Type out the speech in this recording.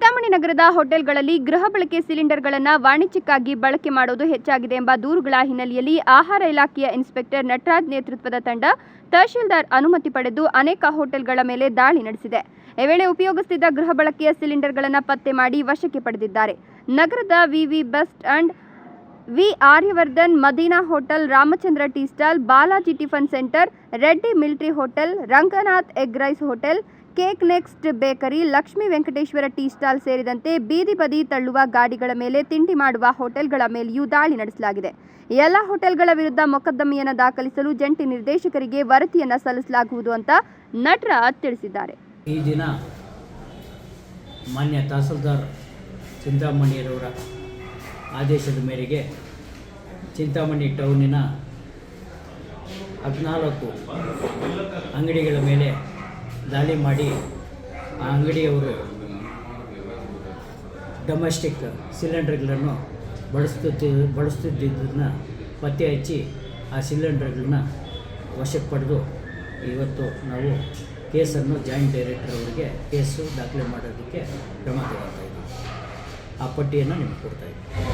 ಚಿಂತಾಮಣಿ ನಗರದ ಹೋಟೆಲ್ಗಳಲ್ಲಿ ಗೃಹ ಬಳಕೆ ಸಿಲಿಂಡರ್ಗಳನ್ನು ವಾಣಿಜ್ಯಕ್ಕಾಗಿ ಬಳಕೆ ಮಾಡುವುದು ಹೆಚ್ಚಾಗಿದೆ ಎಂಬ ದೂರುಗಳ ಹಿನ್ನೆಲೆಯಲ್ಲಿ ಆಹಾರ ಇಲಾಖೆಯ ಇನ್ಸ್ಪೆಕ್ಟರ್ ನಟರಾಜ್ ನೇತೃತ್ವದ ತಂಡ ತಹಶೀಲ್ದಾರ್ ಅನುಮತಿ ಪಡೆದು ಅನೇಕ ಹೋಟೆಲ್ಗಳ ಮೇಲೆ ದಾಳಿ ನಡೆಸಿದೆ. ಈ ವೇಳೆ ಉಪಯೋಗಿಸುತ್ತಿದ್ದ ಗೃಹ ಬಳಕೆಯ ಸಿಲಿಂಡರ್ಗಳನ್ನು ಪತ್ತೆ ಮಾಡಿ ವಶಕ್ಕೆ ಪಡೆದಿದ್ದಾರೆ. ನಗರದ ವಿವಿ best stand V Aryavardhan Madina hotel, Ramachandra tea stall, Balaji tiffin centre, Reddy military hotel, Ranganath egg rice hotel, cake next bakery, Lakshmi Venkateshwara tea stall ಸೇರಿದಂತೆ ಬೀದಿ ಬದಿ ತಳ್ಳುವ ಗಾಡಿಗಳ ಮೇಲೆ ತಿಂಡಿ ಮಾಡುವ ಹೋಟೆಲ್ಗಳ ಮೇಲೆಯೂ ದಾಳಿ ನಡೆಸಲಾಗಿದೆ. ಎಲ್ಲ ಹೋಟೆಲ್ಗಳ ವಿರುದ್ಧ ಮೊಕದ್ದಮೆಯನ್ನು ದಾಖಲಿಸಲು ಜಂಟಿ ನಿರ್ದೇಶಕರಿಗೆ ವರದಿಯನ್ನು ಸಲ್ಲಿಸಲಾಗುವುದು ಅಂತ ನಟರಾಜ್ ತಿಳಿಸಿದ್ದಾರೆ. ಈ ದಿನ ಮಾನ್ಯ ತಹಸೀಲ್ದಾರ್ ಚಿಂತಾಮಣಿಯರವರ ಆದೇಶದ ಮೇರೆಗೆ ಚಿಂತಾಮಣಿ ಟೌನಿನ ಹದಿನಾಲ್ಕು ಅಂಗಡಿಗಳ ಮೇಲೆ ದಾಳಿ ಮಾಡಿ ಆ ಅಂಗಡಿಯವರು ಡೊಮೆಸ್ಟಿಕ್ ಸಿಲಿಂಡರ್ಗಳನ್ನು ಬಳಸುತ್ತಿ ಬಳಸುತ್ತಿದ್ದದನ್ನು ಪತ್ತೆ ಹಚ್ಚಿ ಆ ಸಿಲಿಂಡರ್ಗಳನ್ನ ವಶಕ್ಕೆ ಪಡೆದು ಇವತ್ತು ನಾವು ಕೇಸನ್ನು ಜಾಯಿಂಟ್ ಡೈರೆಕ್ಟರ್ ಅವರಿಗೆ ಕೇಸು ದಾಖಲೆ ಮಾಡೋದಕ್ಕೆ ಕ್ರಮ ತಗೊಳ್ತಾ ಇದ್ದೀವಿ. ಆ ಪಟ್ಟಿಯನ್ನು ನಿಮ್ಗೆ ಕೊಡ್ತಾ ಇದ್ದೀವಿ.